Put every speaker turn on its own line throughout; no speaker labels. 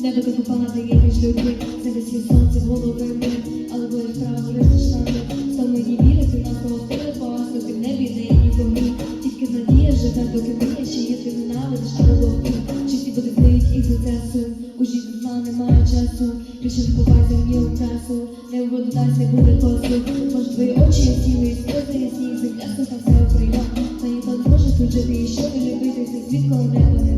Небо тихо падає між людьми, є сонце голови ми, але воля вправо розташнати, то мені вірити на простори пасти в небі не є нікому. Тільки надія живе, доки мрія ще є ти ненавидиш, але ловки. Чисті буде знають і процесу, у житті зла немає часу, більше не ховайся в ній красу, не в воду дасть, не буде косу, може твої очі є сіли, сльози ясні, земля суха все окрима, та ніхто не може тут жити, і що не любитися, світ коли неба.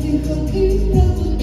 something cooking double